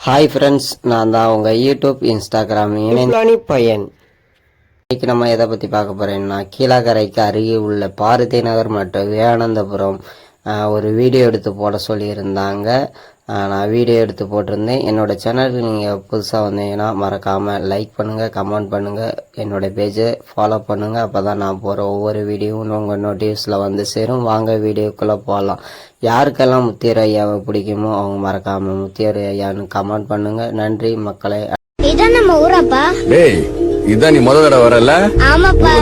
Hi friends நான் தான் உங்கள் யூடியூப் இன்ஸ்டாகிராம் இணைந்தானி பையன். இன்னைக்கு நம்ம எதை பற்றி பார்க்க போகிறோம்னா கீழக்கரைக்கு அருகே உள்ள பாரதி நகர் மற்றும் விவேகானந்தபுரம் ஆஹ், ஒரு வீடியோ எடுத்து போட சொல்லியிருந்தாங்க. நான் வீடியோ எடுத்து போட்டிருந்தேன். என்னோடய சேனலுக்கு நீங்கள் புதுசாக வந்தீங்கன்னா மறக்காமல் லைக் பண்ணுங்கள் கமெண்ட் பண்ணுங்கள் என்னோடய பேஜை ஃபாலோ பண்ணுங்கள் அப்போ தான் நான் போகிற ஒவ்வொரு வீடியோவும் உங்கள் நோட்டீஸில் வந்து சேரும். வாங்க வீடியோக்குள்ளே போகலாம் யாருக்கெல்லாம் முத்தியர் ஐயாவை பிடிக்குமோ அவங்க மறக்காமல் முத்தியர் ஐயான்னு கமெண்ட் பண்ணுங்கள் நன்றி மக்களை. இதான் நம்ம ஊராப்பா டேய் இதான் நீ முதல் தடவை வரல? ஆமாப்பா.